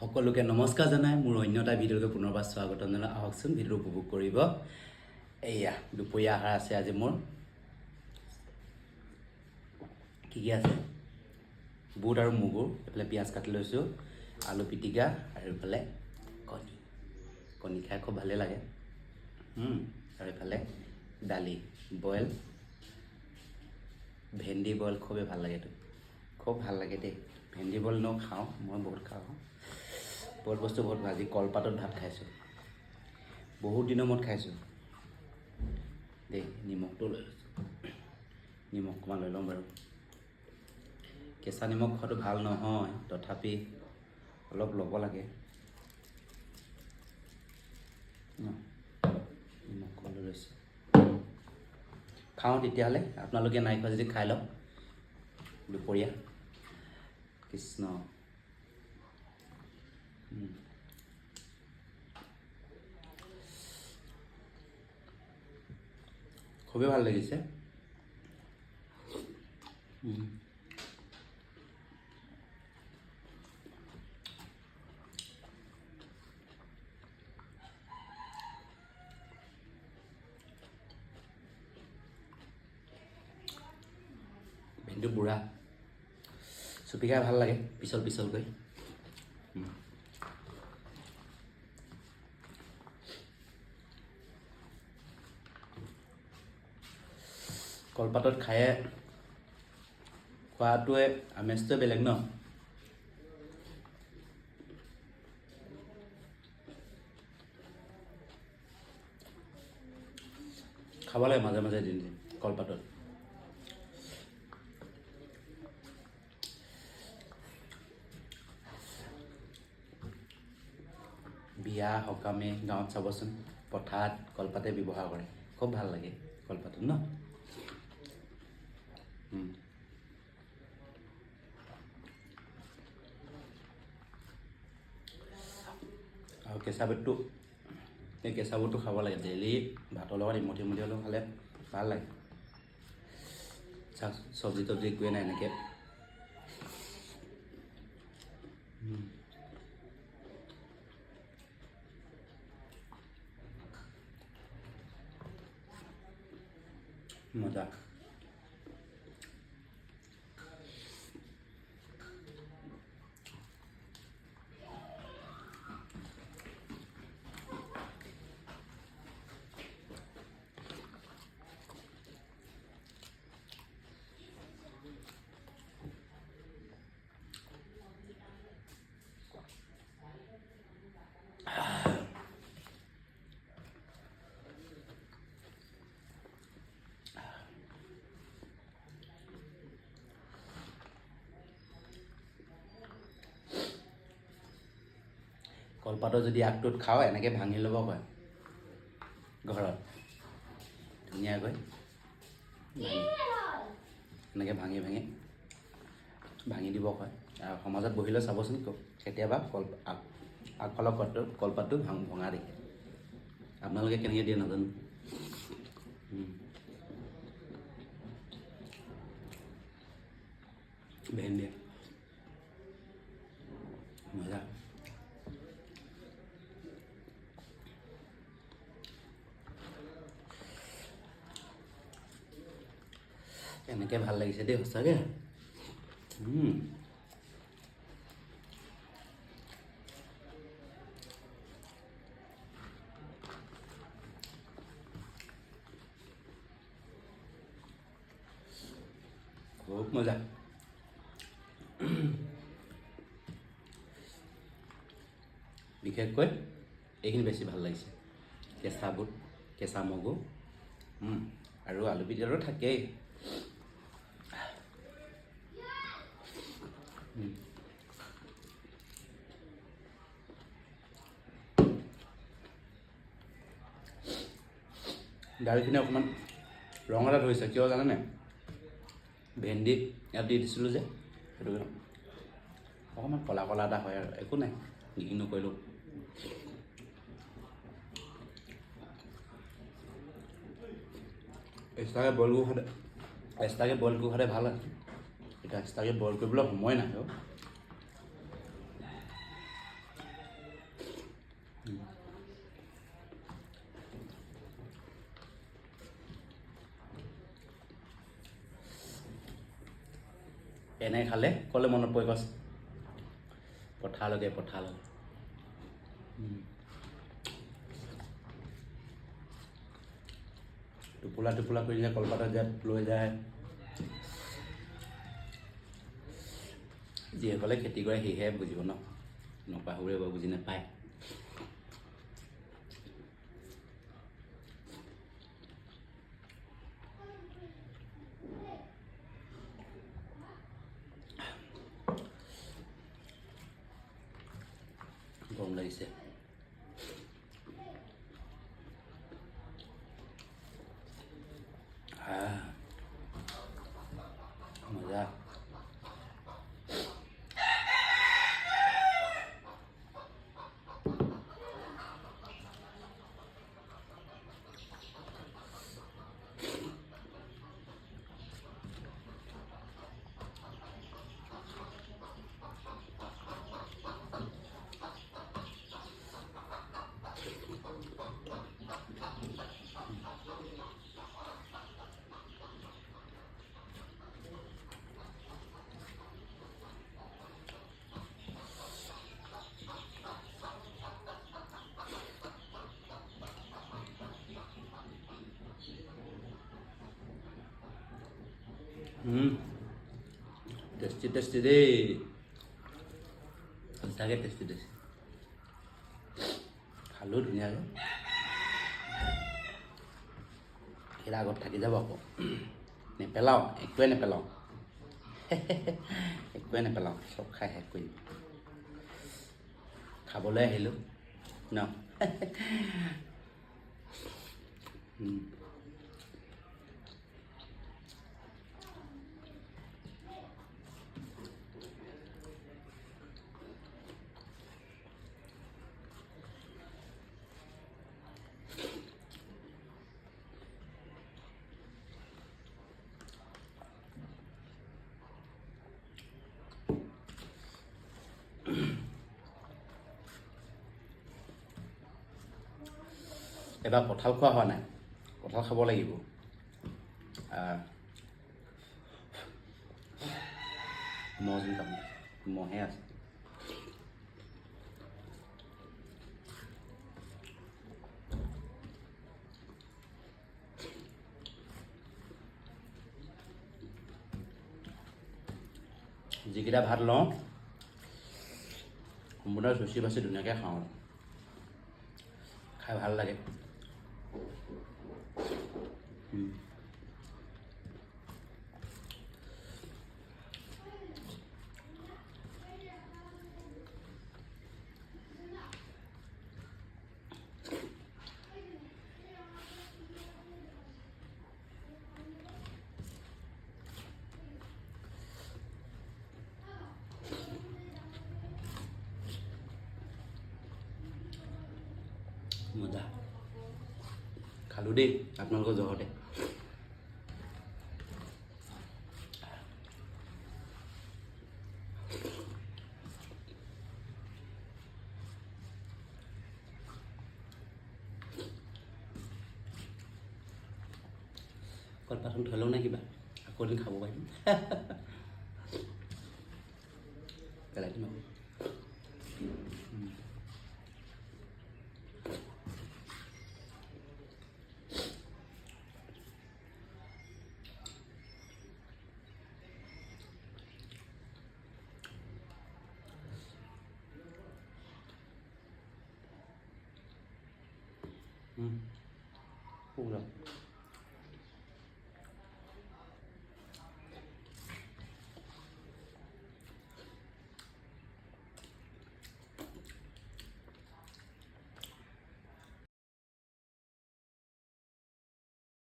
সকলোকে নমস্কাৰ জনাই মোৰ অন্য এটা ভিডিঅ'লৈ পুনৰবাৰ স্বাগতম জনাই। আহকচোন ভিডিঅ'টো উপভোগ কৰিব। এয়া দুপৰীয়া আহাৰ আছে আজি মোৰ। কি কি আছে? বুট আৰু মগুৰ এইফালে পিঁয়াজ কাটি লৈছোঁ আলু পিটিকা আৰু এইফালে কণী। কণী খাই খুব ভালেই লাগে। আৰু এইফালে দালি বইল। ভেন্দি বইল খুবেই ভাল লাগে এইটো। খুব ভাল লাগে দেই। ভেন্দি বইল ন খাওঁ মই বহুত খাওঁ। বহুত বস্তু বহুত ভাজি কলপাতত ভাত খাইছোঁ। বহুত দিনৰ মূৰত খাইছোঁ। দেই নিমখটো লৈ লৈছোঁ। নিমখ অকণমান লৈ ল'ম বাৰু। কেঁচা নিমখ খোৱাটো ভাল নহয় তথাপি অলপ ল'ব লাগে। নিমখ লৈ লৈছোঁ। খাওঁ তেতিয়াহ'লে। আপোনালোকে নাই খোৱা যদি খাই লওক। দুপৰীয়া। কৃষ্ণ। খুবেই ভাল লাগিছে উম। ভেন্দিটো বুঢ়া চুপি খাই ভাল লাগে পিছল পিছলকৈ কলপাতত খায়ে খোৱাটোৱে আমেজটোৱে বেলেগ ন? খাব লাগে মাজে মাজে দিন দিন, কলপাতত। বিয়া, সকামে গাঁৱত চাবচোন, পথাৰত কলপাতে ব্যৱহাৰ কৰে। খুব ভালো লাগে কলপাতত ন। আৰু কেঁচা বুটটো এই কেঁচা বুটটো খাব লাগে ডেইলি ভাতৰ লগত ইমঠি ইমঠি হ'লেও খালে ভাল লাগে। চাওক চব্জি তব্জি একোৱে নাই এনেকৈ। মজা। কলপাতৰ যদি আগটোত খাওঁ এনেকৈ ভাঙি ল'ব কয়। ঘৰত। ধুনীয়াকৈ এনেকৈ ভাঙি ভাঙি ভাঙি দিব কয়। আৰু সমাজত বহিলৈ চাবচোন কেতিয়াবা কল আগ আগফালৰ কলটো কলপাতটো ভাং ভঙা দেখে। আপোনালোকে কেনেকৈ দিয়ে নাজানো। ভেন্দি মজা। এনেকে ভালো লাগিছে দেই সঁচাকে। খুব মজা। বিশেষকৈ এইখিনি বেছি ভালো লাগিছে। কেঁচা বুট কেঁচা মগু। আৰু আলু পিটিকাটো থাকেই। দালিখিনি অকণমান ৰং এটা ধৰিছে কিয় জানেনে? ভেন্দি ইয়াত দি দিছিলোঁ যে সেইটো অকণমান ক'লা ক'লা এটা হয় আৰু একো নাই যি নকৰিলোঁ এক্সট্ৰাকৈ বইল কৰি খালে। এক্সট্ৰাকৈ বইল কৰি খালে ভাল আছে এতিয়া এক্সট্ৰাকৈ বইল কৰিবলৈ সময় নাই আৰু এনে খালে ক'লে মনত পৰি গছ পঠালগে পঠালগে টোপোলা টোপোলা কৰি যায় কলপাতত যায় লৈ যায় যিসকলে খেতি কৰে সেয়েহে বুজিব ন? নপাহৰে বাৰু বুজি নাপায়। গৰম লাগিছে আহ, মজা টেষ্টি টেষ্টি দেই সঁচাকৈ টেষ্টি টেষ্টি খালোঁ ধুনীয়াকৈ সেইটা আগত থাকি যাব আকৌ নেপেলাওঁ একোৱে নেপেলাওঁ একোৱে নেপেলাওঁ চব খাই শেষ কৰিম খাবলৈ আহিলোঁ ন এবাৰ কঁঠাল খোৱা হোৱা নাই। কঁঠাল খাব লাগিব। মহ যেন মহে আছে। যিকেইটা ভাত লওঁ, সম্পূৰ্ণ চুচি বাচি ধুনীয়াকৈ খাওঁ। খাই ভালো লাগে। মজা। খালোঁ দেই আপোনালোকৰ জহতে। কলপাতখন থৈ লওঁ নে কিবা আকৌ এদিন খাব পাৰিম পেলাই দিম আকৌ Mm. Ora.